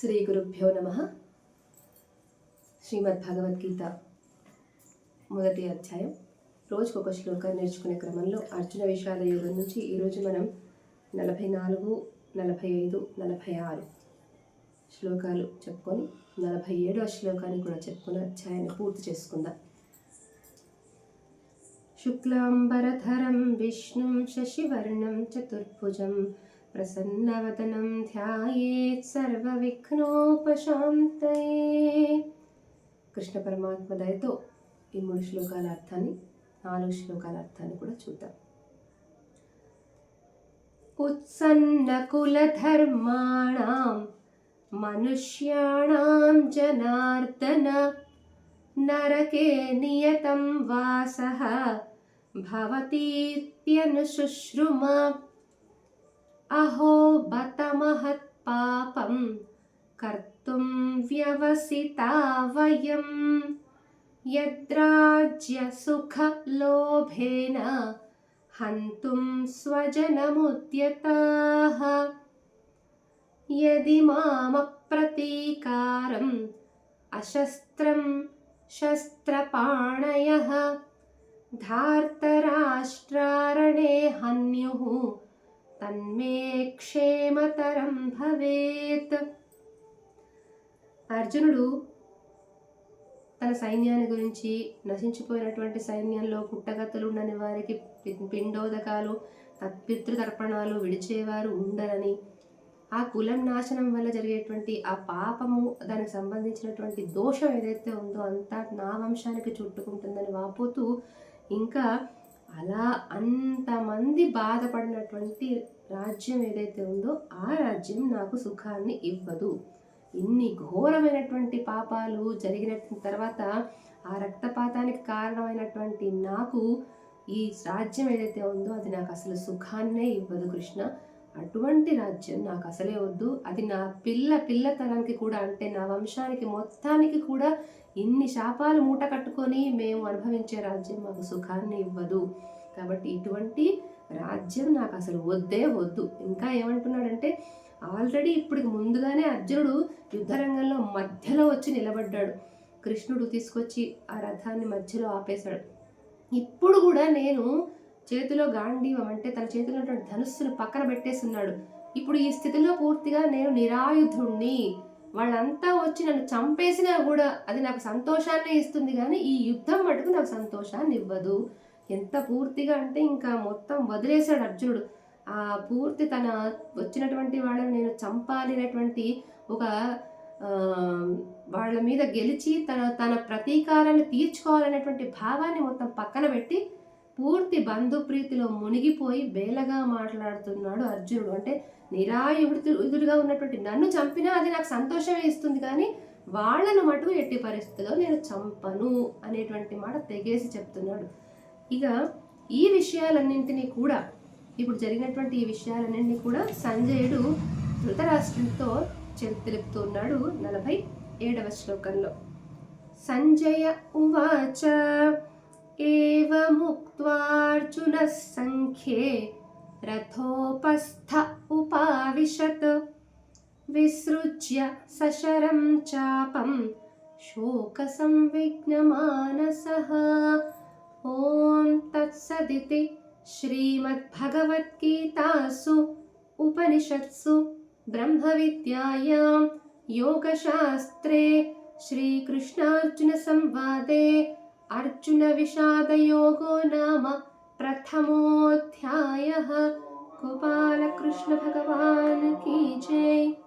శ్రీ గురుభ్యో నమ. శ్రీమద్ భగవద్గీత మొదటి అధ్యాయం. రోజుకొక శ్లోకాన్ని నేర్చుకునే క్రమంలో అర్జున విషాద యుగం నుంచి ఈరోజు మనం నలభై నాలుగు నలభై ఐదు నలభై ఆరు శ్లోకాలు చెప్పుకొని నలభై ఏడవ శ్లోకాన్ని కూడా చెప్పుకొని అధ్యాయాన్ని పూర్తి చేసుకుందాం. శుక్లాంబరధరం విష్ణుం శశివర్ణం చతుర్భుజం ప్రసన్నవదనం ధ్యాయేత్ సర్వవిఘ్నోపశాంతయే కృష్ణ పరమాత్మ దయతో ఈ మూడు శ్లోకాల అర్థాన్ని నాలుగు శ్లోకాల అర్థాన్ని కూడా చూద్దాం. ఉత్సన్నకులధర్మాణం మనుష్యాణం జనార్దన నరకే నియతం వాసః భవతీత్యనుశుశ్రుమ. अहो बतमहत्पापं कर्तुं व्यवसिता वयं। यद्राज्यसुखलोभेन हन्तुं स्वजनमुद्यताः। यदि मामप्रतीकारम् अशस्त्रं शस्त्रपाणयः धार्तराष्ट्रारणे हन्युः తన్మే క్షేమతరం భవేత్ అర్జునుడు తన సైన్యాన్ని గురించి నశించిపోయినటువంటి సైన్యంలో పుట్టగతులు ఉండని వారికి పి- పిండోదకాలు పితృతర్పణాలు విడిచేవారు ఉండరని ఆ కులం నాశనం వల్ల జరిగేటువంటి ఆ పాపము దానికి సంబంధించినటువంటి దోషం ఏదైతే ఉందో అంతా నా వంశానికి చుట్టుకుంటుందని వాపోతూ ఇంకా అలా అంతమంది బాధపడినటువంటి రాజ్యం ఏదైతే ఉందో ఆ రాజ్యం నాకు సుఖాన్ని ఇవ్వదు. ఇన్ని ఘోరమైనటువంటి పాపాలు జరిగిన తర్వాత ఆ రక్తపాతానికి కారణమైనటువంటి నాకు ఈ రాజ్యం ఏదైతే ఉందో అది నాకు అసలు సుఖాన్నే ఇవ్వదు కృష్ణ. అటువంటి రాజ్యం నాకు అసలే వద్దు. అది నా పిల్ల పిల్ల తరానికి కూడా అంటే నా వంశానికి మొత్తానికి కూడా ఇన్ని శాపాలు మూట కట్టుకొని మేము అనుభవించే రాజ్యం మాకు సుఖాన్ని ఇవ్వదు. కాబట్టి ఇటువంటి రాజ్యం నాకు అసలు వద్దే వద్దు. ఇంకా ఏమంటున్నాడంటే ఆల్రెడీ ఇప్పుడు ముందుగానే అర్జునుడు యుద్ధరంగంలో మధ్యలో వచ్చి నిలబడ్డాడు. కృష్ణుడు తీసుకొచ్చి ఆ రథాన్ని మధ్యలో ఆపేశాడు. ఇప్పుడు కూడా నేను చేతిలో గాంధీవం అంటే తన చేతిలో ఉన్నటువంటి ధనుస్సును పక్కన పెట్టేస్తున్నాడు ఇప్పుడు ఈ స్థితిలో పూర్తిగా నేను నిరాయుధుణ్ణి. వాళ్ళంతా వచ్చి నన్ను చంపేసినా కూడా అది నాకు సంతోషాన్ని ఇస్తుంది కానీ ఈ యుద్ధం మటుకు నాకు సంతోషాన్ని ఇవ్వదు. ఎంత పూర్తిగా అంటే ఇంకా మొత్తం వదిలేశాడు అర్జునుడు. ఆ పూర్తి తన వచ్చినటువంటి వాళ్ళని నేను చంపాలి అనేటువంటి ఒక వాళ్ళ మీద గెలిచి తన తన ప్రతీకారాన్ని తీర్చుకోవాలనేటువంటి భావాన్ని మొత్తం పక్కన పెట్టి పూర్తి బంధుప్రీతిలో మునిగిపోయి బేలగా మాట్లాడుతున్నాడు అర్జునుడు. అంటే నిరాయుడు ఎదురుగా ఉన్నటువంటి నన్ను చంపినా అది నాకు సంతోషమే ఇస్తుంది కానీ వాళ్ళను మటుకు ఎట్టి పరిస్థితిలో నేను చంపను అనేటువంటి మాట తెగేసి చెప్తున్నాడు. ఇక ఈ విషయాలన్నింటినీ కూడా ఇప్పుడు జరిగినటువంటి ఈ విషయాలన్నింటినీ కూడా సంజయుడు ధృతరాష్ట్రంతో చె- తెలుపుతున్నాడు నలభై ఏడవ శ్లోకంలో. సంజయ ఉవాచ एवमुक्त्वार्जुनः सङ्ख्ये रथोपस्थ उपाविशत्। विसृज्य सशरं चापं शोकसंविघ्नमानसः। ॐ तत्सदिति श्रीमद्भगवद्गीतासु उपनिषत्सु ब्रह्मविद्यायां योगशास्त्रे श्रीकृष्णार्जुनसंवादे अर्जुनविषादयोगो नाम प्रथमोऽध्यायः। गोपालकृष्णभगवान् की जय